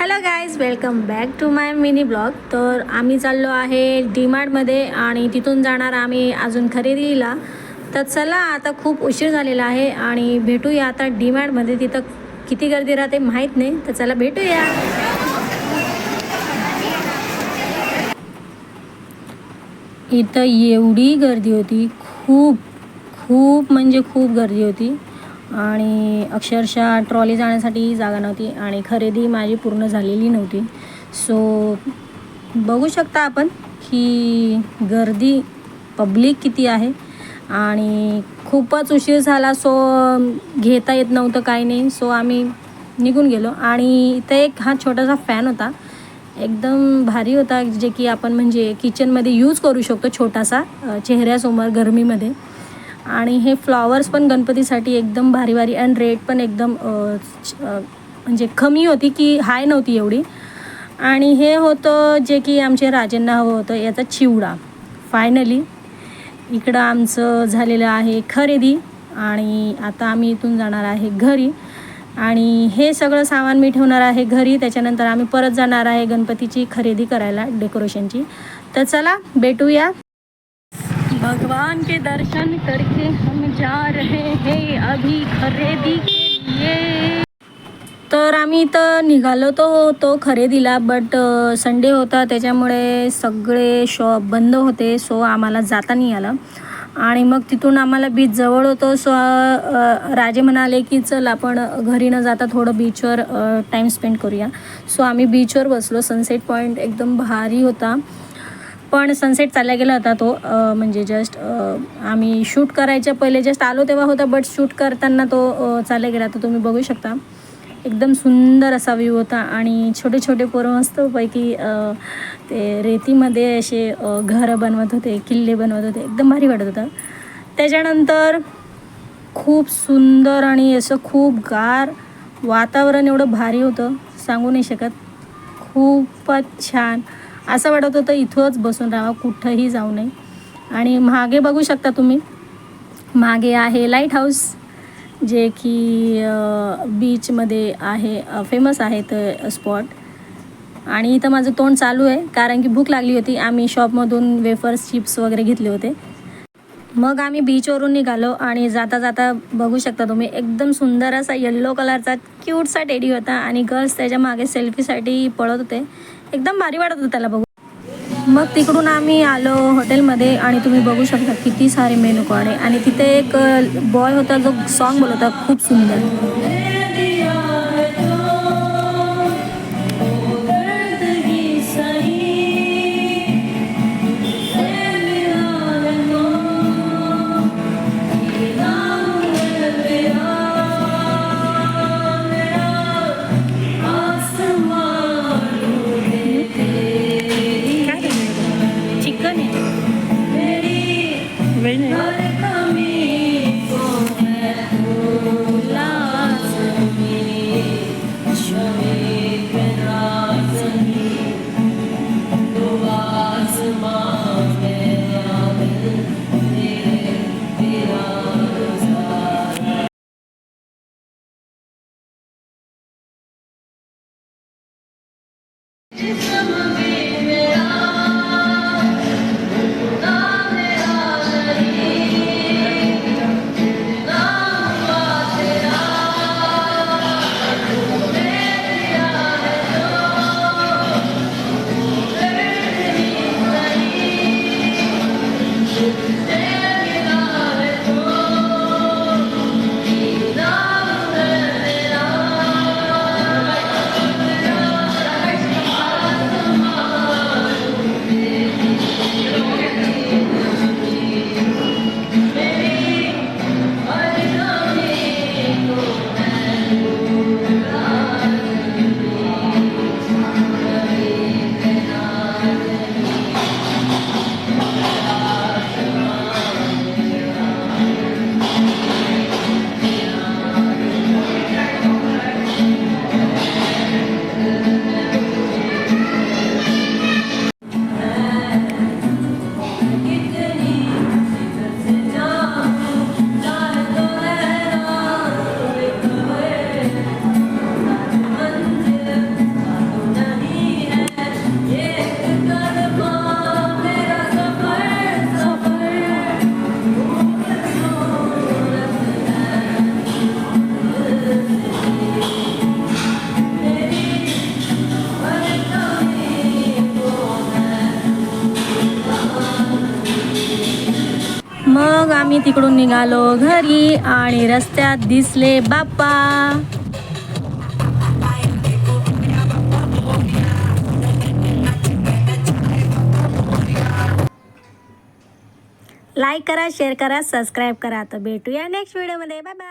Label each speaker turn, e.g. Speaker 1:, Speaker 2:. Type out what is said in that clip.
Speaker 1: Hello guys welcome back to my mini blog तर आम्ही चाललो आहे डीमार्टमध्ये आणि तिथून जाणार आम्ही अजून खरेदीला. तर चला आता खूप उशीर झालेला आहे आणि भेटूया आता डीमार्टमध्ये तिथं किती गर्दी राहते माहीत नाही तर चला भेटूया. इथं एवढी गर्दी होती खूप खूप म्हणजे खूप गर्दी होती. आणि अक्षरशः ट्रॉली जाण्यासाठी जागा नव्हती आणि खरेदी माझी पूर्ण झालेली नव्हती. सो बघू शकता आपण की गर्दी पब्लिक किती आहे आणि खूपच उशीर झाला सो घेता येत नव्हतं काही नाही. सो आम्ही निघून गेलो आणि इथं एक हा छोटासा फॅन होता. एकदम भारी होता जे की आपण म्हणजे किचनमध्ये यूज करू शकतो छोटासा चेहऱ्यासमोर गरमीमध्ये. आणि हे फ्लॉवर्स पण गणपतीसाठी एकदम भारी भारी अँड रेट पण एकदम म्हणजे कमी होती की हाय नव्हती एवढी. आणि हे होतं जे की आमचे राजेंना हवं होतं याचा चिवडा. फायनली इकडं आमचं झालेलं आहे खरेदी आणि आता आम्ही इथून जाणार आहे घरी. आणि हे सगळं सामान मी ठेवणार आहे घरी त्याच्यानंतर आम्ही परत जाणार आहे गणपतीची खरेदी करायला डेकोरेशनची तर चला भेटूया. भगवान के दर्शन करके हम जा रहे हैं अभी खरेदी के लिए। तर आम्ही तर निघालो तो होतो खरेदीला बट संडे होता त्याच्यामुळे सगळे शॉप बंद होते सो आम्हाला जाता नाही आलं. आणि मग तिथून आम्हाला बीच जवळ होतो सो राजे म्हणाले की चल आपण घरी न जाता थोडं बीचवर टाईम स्पेंड करूया. सो आम्ही बीचवर बसलो सनसेट पॉईंट एकदम भारी होता. पण सनसेट चालला गेला होता तो म्हणजे जस्ट आम्ही शूट करायच्या पहिले जस्ट आलो तेव्हा होता बट शूट करताना तो चालला गेला. तर तुम्ही बघू शकता. एकदम सुंदर असा व्ह्यू होता आणि छोटे छोटे पोरं मस्तपैकी ते रेतीमध्ये असे घरं बनवत होते किल्ले बनवत होते. एकदम भारी वाटत होतं. त्याच्यानंतर खूप सुंदर आणि असं खूप गार वातावरण एवढं भारी होतं. सांगू नाही शकत. खूपच छान. असं वाटत होतं इथंच बसून राहावं कुठंही जाऊ नये. आणि मागे बघू शकता तुम्ही मागे आहे लाइट हाऊस जे की बीचमध्ये आहे फेमस आहे ते स्पॉट आणि इथं माझं तोंड चालू आहे कारण की भूक लागली होती. आम्ही शॉपमधून वेफर्स चिप्स वगैरे घेतले होते. मग आम्ही बीचवरून निघालो आणि जाता जाता बघू शकता तुम्ही एकदम सुंदर असा येल्लो कलरचा क्यूटसा टेडी होता. आणि गर्ल्स त्याच्यामागे सेल्फीसाठी पळत होते. एकदम भारी वाटत होतं त्याला बघू मग तिकडून आम्ही आलो हॉटेलमध्ये आणि तुम्ही बघू शकता किती सारे मेनू कार्ड आहे. आणि तिथे एक बॉय होता जो सॉन्ग बोलवता खूप सुंदर. It's a आम्ही तिकडून निघालो घरी आणि रस्त्यात दिसले बाप्पा. लाईक करा शेअर करा सबस्क्राईब करा. तर भेटूया नेक्स्ट व्हिडिओमध्ये बाय बाय